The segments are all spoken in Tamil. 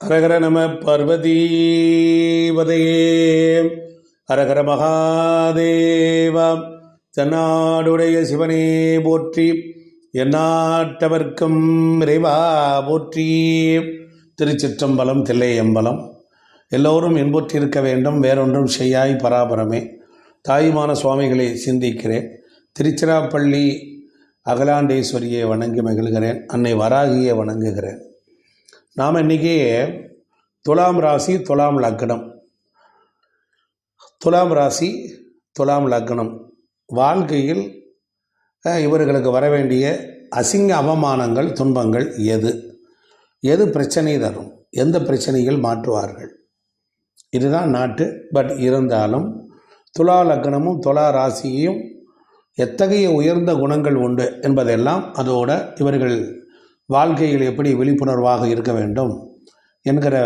ஹரஹர நம பர்வதீபதையே ஹரஹர மகாதேவா தன்னாடுடைய சிவனே போற்றி எந்நாட்டவர்க்கும் இறைவா போற்றி. திருச்சிற்றம்பலம் தில்லையம்பலம் எல்லோரும் இன்புற்றிருக்க வேண்டும் வேறொன்றும் செய்யாய் பராபரமே. தாயுமான சுவாமிகளை சிந்திக்கிறேன் திருச்சிராப்பள்ளி அகலாண்டேஸ்வரியை வணங்கி மகிழ்கிறேன் அன்னை வராகியை வணங்குகிறேன். நாம் இன்றைக்கி துலாம் ராசி துலாம் லக்னம். துலாம் ராசி துலாம் லக்னம். வாழ்க்கையில் இவர்களுக்கு வர வேண்டிய அசிங்க அவமானங்கள் துன்பங்கள் எது? எது பிரச்சனை தரும்? எந்த பிரச்சனைகள் மாற்றுவார்கள்? இதுதான் நாட்டு பட் இருந்தாலும் துலா லக்னமும் துலா ராசியும் எத்தகைய உயர்ந்த குணங்கள் உண்டு என்பதெல்லாம் அதோட இவர்கள் வாழ்க்கையில் எப்படி விழிப்புணர்வாக இருக்க வேண்டும் என்கிற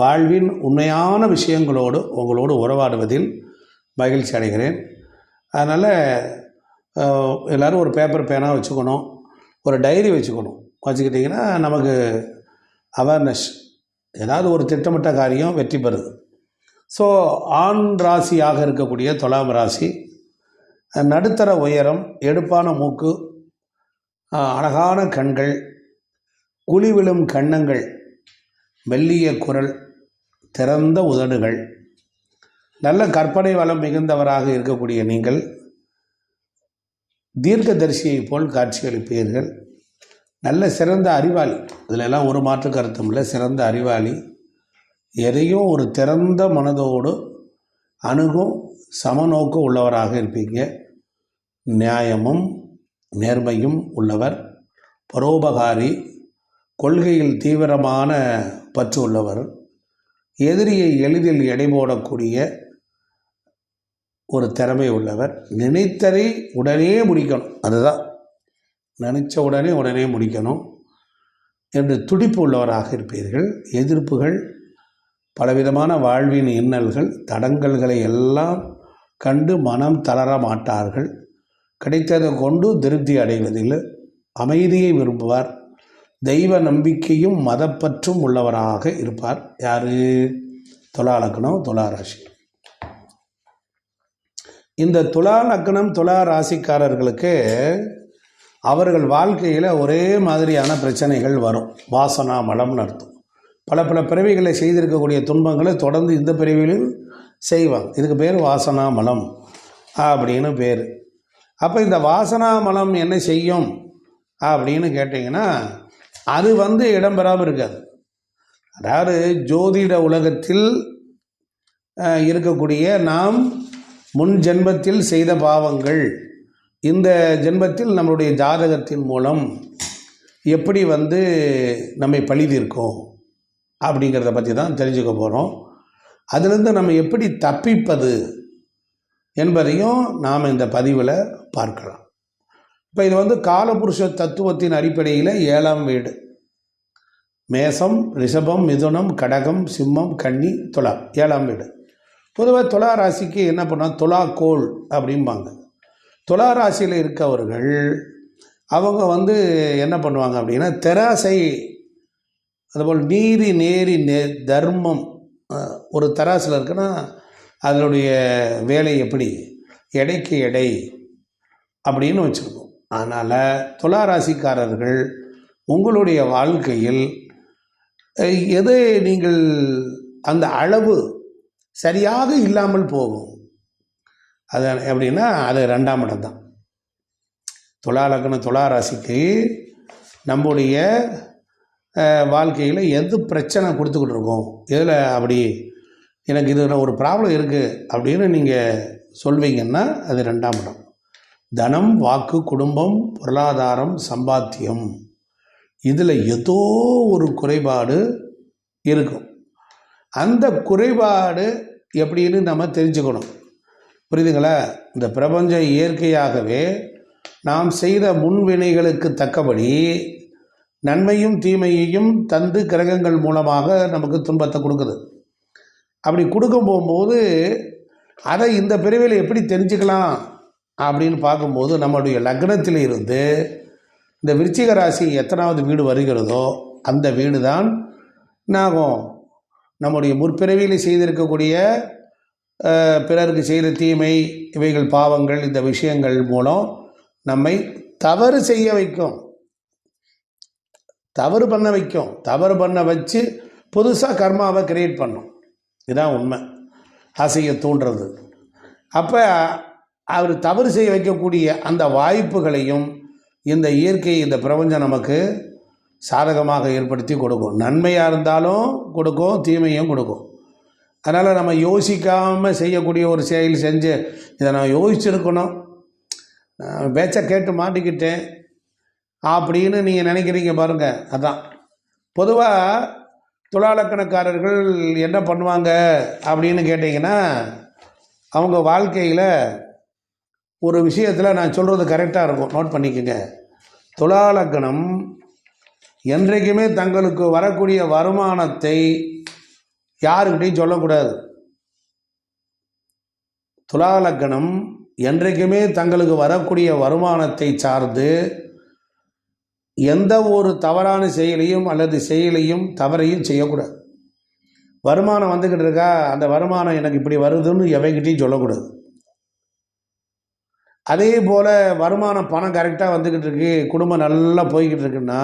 வாழ்வின் உண்மையான விஷயங்களோடு உங்களோடு உறவாடுவதில் மகிழ்ச்சி அடைகிறேன். அதனால் எல்லோரும் ஒரு பேப்பர் பேனாக வச்சுக்கணும் ஒரு டைரி வச்சுக்கணும். வச்சுக்கிட்டிங்கன்னா நமக்கு அவேர்னஸ் ஏதாவது ஒரு திட்டமிட்ட காரியம் வெற்றி பெறுது. ஸோ ஆண் ராசியாக இருக்கக்கூடிய துலாம் ராசி நடுத்தர உயரம் எடுப்பான மூக்கு அழகான கண்கள் குழி விழும் கன்னங்கள் மெல்லிய குரல் திறந்த உதடுகள். நல்ல கற்பனை வளம் மிகுந்தவராக இருக்கக்கூடிய நீங்கள் தீர்க்கதரிசியைப் போல் காட்சியளிப்பீர்கள். நல்ல சிறந்த அறிவாளி. இதிலெல்லாம் ஒரு மாற்று கருத்தும் இல்லை. சிறந்த அறிவாளி. எதையும் ஒரு திறந்த மனதோடு அணுகும் சமநோக்கு உள்ளவராக இருப்பீங்க. நியாயமும் நேர்மையும் உள்ளவர். பரோபகாரி கொள்கையில் தீவிரமான பற்று உள்ளவர் எதிரியை எளிதில் எடை போடக்கூடிய ஒரு திறமை உள்ளவர். நினைத்ததை உடனே முடிக்கணும். அதுதான். நினைச்ச உடனே உடனே முடிக்கணும் என்று துடிப்பு உள்ளவராக இருப்பீர்கள். எதிர்ப்புகள் பலவிதமான வாழ்வின் இன்னல்கள் தடங்கல்களை எல்லாம் கண்டு மனம் தளர மாட்டார்கள். கிடைத்ததை கொண்டு திருப்தி அடைவதில் அமைதியை விரும்புவார். தெய்வ நம்பிக்கையும் மதப்பற்றும் உள்ளவராக இருப்பார். யாரு? துலா லக்னம் துலா ராசி. இந்த துலா லக்னம் துலா ராசிக்காரர்களுக்கு அவர்கள் வாழ்க்கையில் ஒரே மாதிரியான பிரச்சனைகள் வரும். வாசனா மலம்னு அர்த்தம். பல பல பிறவிகளை செய்திருக்கக்கூடிய துன்பங்களை தொடர்ந்து இந்த பிறவியிலும் செய்வாங்க. இதுக்கு பேர் வாசனா மலம். அப்படின்னு பேர். அப்போ இந்த வாசனா மலம் என்ன செய்யும்? அப்படின்னு கேட்டிங்கன்னா அது வந்து இடம்பெறாமல் இருக்காது. அதாவது ஜோதிட உலகத்தில் இருக்கக்கூடிய நாம் முன் ஜென்மத்தில் செய்த பாவங்கள் இந்த ஜென்மத்தில் நம்மளுடைய ஜாதகத்தின் மூலம் எப்படி வந்து நம்மை பழிதீர்க்கும் அப்படிங்கிறத பற்றி தான் தெரிஞ்சுக்க போகிறோம் அதிலிருந்து நம்ம எப்படி தப்பிப்பது என்பதையும் நாம் இந்த பதிவில் பார்க்கலாம். இப்போ இது வந்து காலபுருஷ தத்துவத்தின் அடிப்படையில் ஏழாம் வீடு. மேசம் ரிஷபம் மிதுனம் கடகம் சிம்மம் கன்னி துலா. ஏழாம் வீடு. பொதுவாக துலா ராசிக்கு என்ன பண்ணால் துலா கோள் அப்படிம்பாங்க. துலா ராசியில் இருக்கவர்கள் அவங்க வந்து என்ன பண்ணுவாங்க அப்படின்னா தெராசை அதுபோல் நீரி நேரி நே தர்மம் ஒரு தராசில் இருக்குன்னா அதனுடைய வேலை எப்படி? எடைக்கு எடை அப்படின்னு வச்சுருக்கோம் அதனால் துளாராசிக்காரர்கள் உங்களுடைய வாழ்க்கையில் எது நீங்கள் அந்த அளவு சரியாக இல்லாமல் போகும்? அது எப்படின்னா அது ரெண்டாம் இடம் தான். துலா லக்ன துலா ராசிக்கு நம்முடைய வாழ்க்கையில் எது பிரச்சனை கொடுத்துக்கிட்டு இருக்கோம் எதில் அப்படி எனக்கு இதில் ஒரு ப்ராப்ளம் இருக்குது அப்படின்னு நீங்கள் சொல்வீங்கன்னா அது ரெண்டாம் இடம். தனம் வாக்கு குடும்பம் பொருளாதாரம் சம்பாத்தியம். இதில் ஏதோ ஒரு குறைபாடு இருக்கும். அந்த குறைபாடு எப்படின்னு நம்ம தெரிஞ்சுக்கணும். புரியுதுங்களா? இந்த பிரபஞ்சம் இயற்கையாகவே நாம் செய்த முன்வினைகளுக்கு தக்கபடி நன்மையும் தீமையையும் தந்து கிரகங்கள் மூலமாக நமக்கு துன்பத்தை கொடுக்குது. அப்படி கொடுக்க போகும்போது அதை இந்த பிரிவில் எப்படி தெரிஞ்சுக்கலாம்? அப்படின்னு பார்க்கும்போது நம்மளுடைய லக்னத்தில் இருந்து இந்த விருச்சிக ராசி எத்தனாவது வீடு வருகிறதோ அந்த வீடு தான் என்னாகும் நம்முடைய முற்பிறவியில் செய்திருக்கக்கூடிய பிறருக்கு செய்த தீமை இவைகள் பாவங்கள் இந்த விஷயங்கள் மூலம் நம்மை தவறு செய்ய வைக்கும். தவறு பண்ண வைக்கும். தவறு பண்ண வச்சு புதுசாக கர்மாவை கிரியேட் பண்ணும். இதுதான் உண்மை. அசையை தூண்டுறது. அப்போ அவர் தவறு செய்ய வைக்கக்கூடிய அந்த வாய்ப்புகளையும் இந்த இயற்கை இந்த பிரபஞ்சம் நமக்கு சாதகமாக ஏற்படுத்தி கொடுக்கும். நன்மையாக இருந்தாலும் கொடுக்கும் தீமையும் கொடுக்கும். அதனால் நம்ம யோசிக்காமல் செய்யக்கூடிய ஒரு செயல் செஞ்சு இதை நான் யோசிச்சிருக்கணும். பேச்சை கேட்டு மாட்டிக்கிட்டேன். அப்படின்னு நீங்கள் நினைக்கிறீங்க பாருங்கள் அதான். பொதுவாக துலாலக்கணக்காரர்கள் என்ன பண்ணுவாங்க அப்படின்னு கேட்டிங்கன்னா அவங்க வாழ்க்கையில் ஒரு விஷயத்தில் நான் சொல்கிறது கரெக்டாக இருக்கும். நோட் பண்ணிக்கோங்க. துலாலக்கணம் என்றைக்குமே தங்களுக்கு வரக்கூடிய வருமானத்தை யாருக்கிட்டையும் சொல்லக்கூடாது. துலாலக்கணம் என்றைக்குமே தங்களுக்கு வரக்கூடிய வருமானத்தை சார்ந்து எந்த ஒரு தவறான செயலையும் அல்லது செயலையும் தவறையும் செய்யக்கூடாது. வருமானம் வந்துக்கிட்டு இருக்கா? அந்த வருமானம் எனக்கு இப்படி வருதுன்னு எவைகிட்டையும் சொல்லக்கூடாது. அதே போல் வருமானம் பணம் கரெக்டாக வந்துக்கிட்டு இருக்கு குடும்பம் நல்லா போய்கிட்டு இருக்குன்னா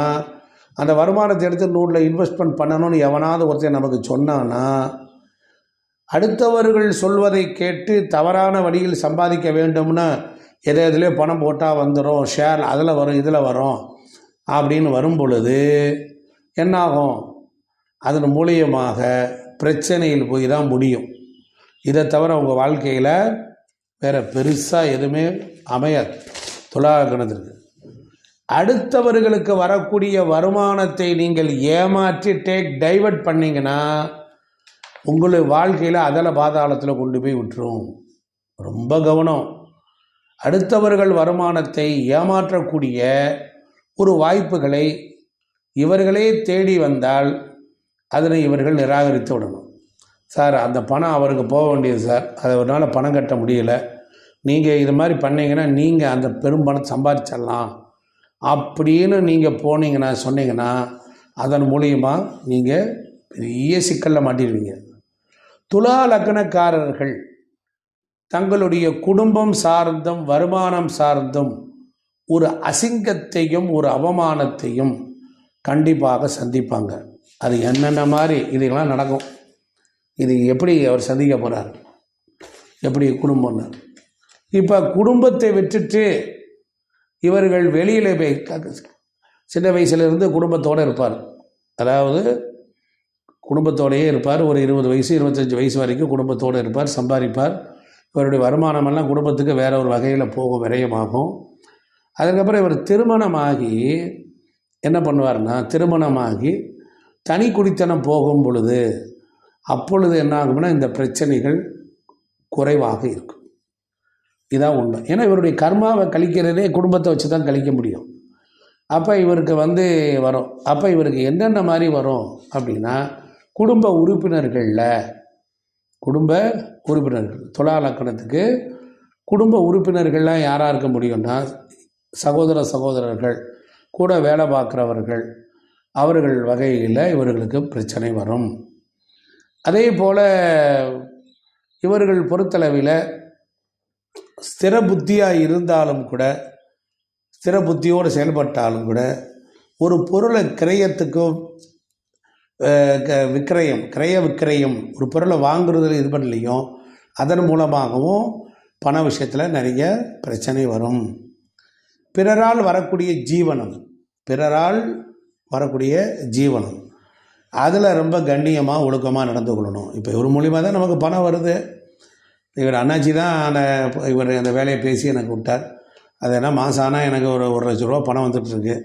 அந்த வருமானத்தை எடுத்து நூலில் இன்வெஸ்ட்மெண்ட் பண்ணணும்னு எவனாவது ஒருத்தன் நமக்கு சொன்னான்னா அடுத்தவர்கள் சொல்வதை கேட்டு தவறான வழியில் சம்பாதிக்க வேண்டும்னா எதை எதுலேயோ பணம் போட்டால் வந்துடும் ஷேர் அதில் வரும் இதில் வரும் அப்படின்னு வரும் பொழுது என்னாகும்? அதன் மூலியமாக பிரச்சனையில் போய் தான் முடியும். இதை தவிர உங்கள் வாழ்க்கையில் வேறு பெருசாக எதுவுமே அமையாது. துலாகணத்திற்கு அடுத்தவர்களுக்கு வரக்கூடிய வருமானத்தை நீங்கள் ஏமாற்றி டேக் டைவர்ட் பண்ணிங்கன்னா உங்களை வாழ்க்கையில் அதில் பாதாளத்தில் கொண்டு போய் விட்டுரும். ரொம்ப கவனம். அடுத்தவர்கள் வருமானத்தை ஏமாற்றக்கூடிய ஒரு வாய்ப்புகளை இவர்களே தேடி வந்தால் அதனை இவர்கள் நிராகரித்து விடணும். சார் அந்த பணம் அவருக்கு போக வேண்டியது சார். அதை அவரால் பணம் கட்ட முடியல. நீங்கள் இது மாதிரி பண்ணிங்கன்னா நீங்கள் அந்த பெரும் பணம் சம்பாதிச்சிடலாம் அப்படின்னு நீங்கள் போனீங்கன்னா சொன்னீங்கன்னா அதன் மூலியமாக நீங்கள் பெரிய சிக்கலில் மாட்டிடுவீங்க. துலா லக்னக்காரர்கள் தங்களுடைய குடும்பம் சார்ந்தும் வருமானம் சார்ந்தும் ஒரு அசிங்கத்தையும் ஒரு அவமானத்தையும் கண்டிப்பாக சந்திப்பாங்க. அது என்னென்ன மாதிரி இதெல்லாம் நடக்கும். இது எப்படி அவர் சந்திக்க போகிறார் எப்படி குடும்பம்னு இப்போ குடும்பத்தை விட்டுட்டு இவர்கள் வெளியில் போய் சின்ன வயசுலேருந்து குடும்பத்தோடு இருப்பார். அதாவது குடும்பத்தோடையே இருப்பார். ஒரு இருபது வயசு இருபத்தஞ்சி வயசு வரைக்கும் குடும்பத்தோடு இருப்பார் சம்பாதிப்பார். இவருடைய வருமானமெல்லாம் குடும்பத்துக்கு வேற ஒரு வகையில் போகும் விரயமாகும். அதுக்கப்புறம் இவர் திருமணமாகி என்ன பண்ணுவார்னா திருமணமாகி தனி குடித்தனம் போகும் பொழுது அப்பொழுது என்ன ஆகும்னா இந்த பிரச்சனைகள் குறைவாக இருக்கும். இதான் உண்மை. ஏன்னா இவருடைய கர்மாவை கழிக்கிறதே குடும்பத்தை வச்சு தான் கழிக்க முடியும். அப்போ இவருக்கு வந்து வரும். அப்போ இவருக்கு என்னென்ன மாதிரி வரும் அப்படின்னா குடும்ப உறுப்பினர்களில் குடும்ப உறுப்பினர்கள் துலா லக்கணத்துக்கு குடும்ப உறுப்பினர்கள்லாம் யாராக இருக்க முடியும்னா சகோதர சகோதரர்கள் கூட வேலை பார்க்குறவர்கள் அவர்கள் வகையில் இவர்களுக்கு பிரச்சனை வரும். அதே போல் இவர்கள் பொறுத்தளவில் ஸ்திர புத்தியாக இருந்தாலும் கூட ஸ்திர புத்தியோடு செயல்பட்டாலும் கூட ஒரு பொருளை கிரயத்துக்கும் க- விக்கிரயம் கிரய விக்கிரயம் ஒரு பொருளை வாங்குறதுல இது பண்ணலையும் அதன் மூலமாகவும் பண விஷயத்தில் நிறைய பிரச்சனை வரும். பிறரால் வரக்கூடிய ஜீவனம் பிறரால் வரக்கூடிய ஜீவனம் அதில் ரொம்ப கண்ணியமாக ஒழுக்கமாக நடந்து கொள்ளணும். இப்போ இவர் மூலிமா தான் நமக்கு பணம் வருது. இவர் அண்ணாச்சி தான் அந்த இவர் அந்த வேலையை பேசி எனக்கு விட்டார். அது என்ன மாதம் ஆனால் எனக்கு ஒரு ஒரு லட்ச ரூபா பணம் வந்துட்டுருக்கு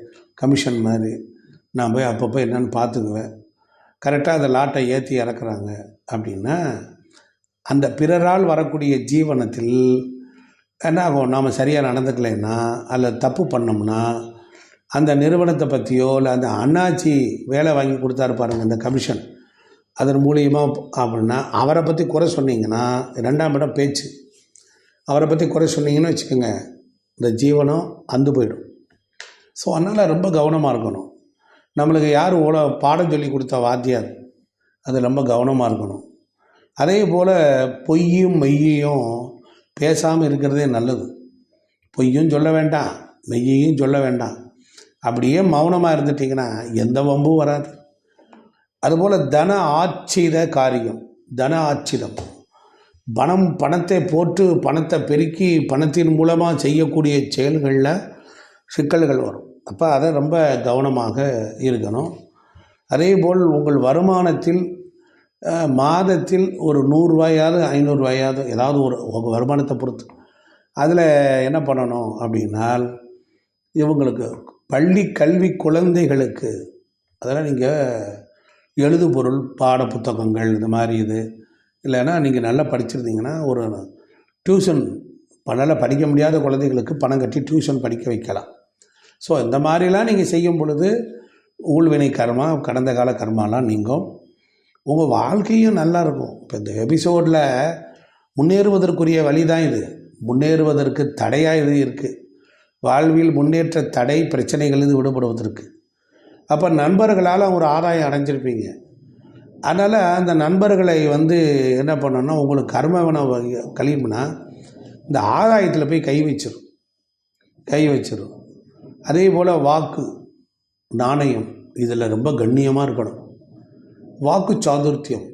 கமிஷன் மாதிரி. நான் போய் அப்பப்போ என்னன்னு பார்த்துக்குவேன். கரெக்டாக அந்த லாட்டை ஏற்றி இறக்குறாங்க அப்படின்னா அந்த பிறரால் வரக்கூடிய ஜீவனத்தில் என்ன ஆகும்? நாம் சரியாக நடந்துக்கலைன்னா அல்லது தப்பு பண்ணோம்னா அந்த நிறுவனத்தை பற்றியோ இல்லை அந்த அண்ணாச்சி வேலை வாங்கி கொடுத்தாரு பாருங்கள் இந்த கமிஷன். அதன் மூலியமாக அப்படின்னா அவரை பற்றி குறை சொன்னீங்கன்னா ரெண்டாம் இடம் பேச்சு. அவரை பற்றி குறை சொன்னீங்கன்னு வச்சுக்கோங்க இந்த ஜீவனம் அந்து போயிடும். ஸோ அதனால் ரொம்ப கவனமாக இருக்கணும். நம்மளுக்கு யார் ஓலோ பாடம் சொல்லி கொடுத்த வாத்தியார்? அது ரொம்ப கவனமாக இருக்கணும். அதே போல் பொய்யும் மெய்யையும் பேசாமல் இருக்கிறதே நல்லது. பொய்யும் சொல்ல வேண்டாம் மெய்யையும் சொல்ல வேண்டாம். அப்படியே மௌனமாக இருந்துட்டிங்கன்னா எந்த வம்பும் வராது. அதுபோல் தன ஆச்சித காரியம் தன ஆச்சிதம். பணம் பணத்தை போட்டு பணத்தை பெருக்கி பணத்தின் மூலமாக செய்யக்கூடிய செயல்களில் சிக்கல்கள் வரும். அப்போ அதை ரொம்ப கவனமாக இருக்கணும். அதேபோல் உங்கள் வருமானத்தில் மாதத்தில் ஒரு நூறுரூவாயாவது ஐநூறுரூவாயாவது ஏதாவது ஒரு உங்கள் வருமானத்தை பொறுத்து. அதில் என்ன பண்ணணும் அப்படின்னால் இவங்களுக்கு பள்ளி கல்வி குழந்தைகளுக்கு அதெல்லாம் நீங்கள் எழுது பொருள் பாட புத்தகங்கள் இந்த மாதிரி இது. இல்லைன்னா நீங்கள் நல்லா படிச்சிருந்தீங்கன்னா ஒரு டியூஷன் நல்லா படிக்க முடியாத குழந்தைகளுக்கு பணம் கட்டி டியூஷன் படிக்க வைக்கலாம். ஸோ இந்த மாதிரிலாம் நீங்கள் செய்யும் பொழுது ஊழ்வினை கர்மா கடந்த கால கர்மாலாம் நீங்கும். உங்கள் வாழ்க்கையும் நல்லா இருக்கும். இப்போ இந்த எபிசோடில் முன்னேறுவதற்குரிய வழி தான் இது. முன்னேறுவதற்கு தடையாக இது இருக்குது வாழ்வில் முன்னேற்ற தடை பிரச்சனைகளிலிருந்து விடுபடுவதற்கு. அப்போ நண்பர்களால் ஒரு ஆதாயம் அடைஞ்சிருப்பீங்க. அதனால் அந்த நண்பர்களை வந்து என்ன பண்ணணும்னா உங்களுக்கு கர்மவனை கழியும்னா இந்த ஆதாயத்தில் போய் கை வச்சிடும் கை வச்சிரும். அதே போல் வாக்கு நாணயம் இதில் ரொம்ப கண்ணியமாக இருக்கணும். வாக்கு சாதுர்த்தியம்.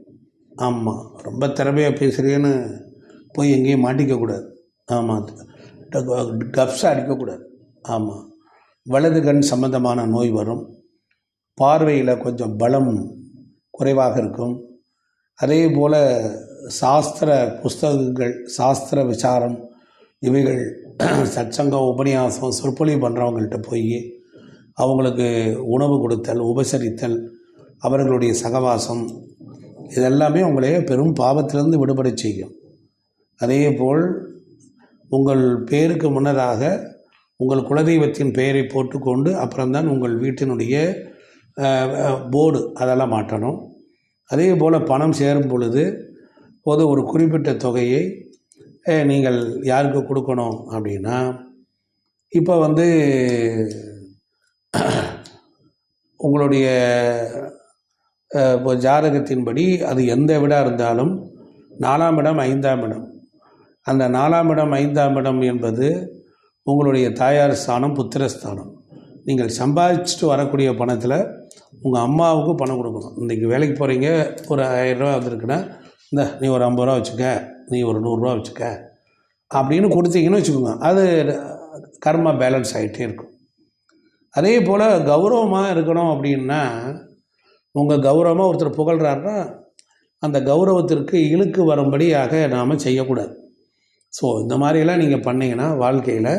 ஆமாம் ரொம்ப திறமையாக பேசுகிறேன்னு போய் எங்கேயும் மாட்டிக்கக்கூடாது ஆமாம் கப்ஸாக அடிக்கக்கூடாது. ஆமாம் வலது கண் சம்பந்தமான நோய் வரும். பார்வையில் கொஞ்சம் பலம் குறைவாக இருக்கும். அதே போல் சாஸ்திர புஸ்தகங்கள் சாஸ்திர விசாரம் இவைகள் சச்சங்கம் உபன்யாசம் சொற்பொழிவு பண்ணுறவங்கள்ட்ட போய் அவங்களுக்கு உணவு கொடுத்தல் உபசரித்தல் அவர்களுடைய சகவாசம் இதெல்லாமே உங்களைய பெரும் பாவத்திலிருந்து விடுபட செய்யும். அதே போல் உங்கள் பேருக்கு முன்னதாக உங்கள் குலதெய்வத்தின் பெயரை போட்டுக்கொண்டு அப்புறம்தான் உங்கள் வீட்டினுடைய போர்டு அதெல்லாம் மாட்டணும் அதே போல் பணம் சேரும் பொழுது பொது ஒரு குறிப்பிட்ட தொகையை நீங்கள் யாருக்கு கொடுக்கணும்? அப்படின்னா இப்போ வந்து உங்களுடைய இப்போ ஜாதகத்தின்படி அது எந்த விடா இருந்தாலும் நாலாம் இடம் ஐந்தாம் இடம். அந்த நாலாம் இடம் ஐந்தாம் இடம் என்பது உங்களுடைய தாயார் ஸ்தானம் புத்திரஸ்தானம். நீங்கள் சம்பாதிச்சுட்டு வரக்கூடிய பணத்தில் உங்கள் அம்மாவுக்கு பணம் கொடுக்கணும். இன்றைக்கி வேலைக்கு போகிறீங்க ஒரு ஆயிரரூவா வந்துருக்குன்னா இந்த நீ ஒரு ஐம்பது ரூபா வச்சுக்க நீ ஒரு நூறுரூவா வச்சுக்க அப்படின்னு கொடுத்தீங்கன்னு வச்சுக்கோங்க. அது கர்மா பேலன்ஸ் ஆகிட்டே இருக்கும். அதே போல் கௌரவமாக இருக்கணும் அப்படின்னா உங்கள் கௌரவமாக ஒருத்தர் புகழ்கிறாருன்னா அந்த கௌரவத்திற்கு இழுக்கு வரும்படியாக நாம் செய்யக்கூடாது. ஸோ இந்த மாதிரியெல்லாம் நீங்கள் பண்ணிங்கன்னா வாழ்க்கையில்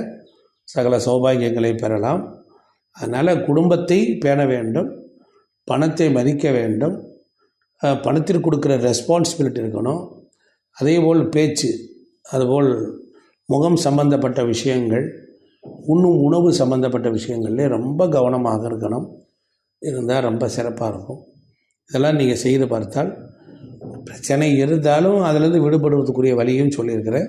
சகல சௌபாகியங்களை பெறலாம். அதனால் குடும்பத்தை பேண வேண்டும் பணத்தை மதிக்க வேண்டும் பணத்திற்கு கொடுக்குற ரெஸ்பான்சிபிலிட்டி இருக்கணும். அதேபோல் பேச்சு அதுபோல் முகம் சம்பந்தப்பட்ட விஷயங்கள் உண்ணும் உணவு சம்பந்தப்பட்ட விஷயங்கள்லே ரொம்ப கவனமாக இருக்கணும். இருந்தால் ரொம்ப சிறப்பாக இருக்கும். இதெல்லாம் நீங்கள் செய்து பார்த்தால் பிரச்சனை இருந்தாலும் அதிலிருந்து விடுபடுவதற்குரிய வழியும் சொல்லியிருக்கிறேன்.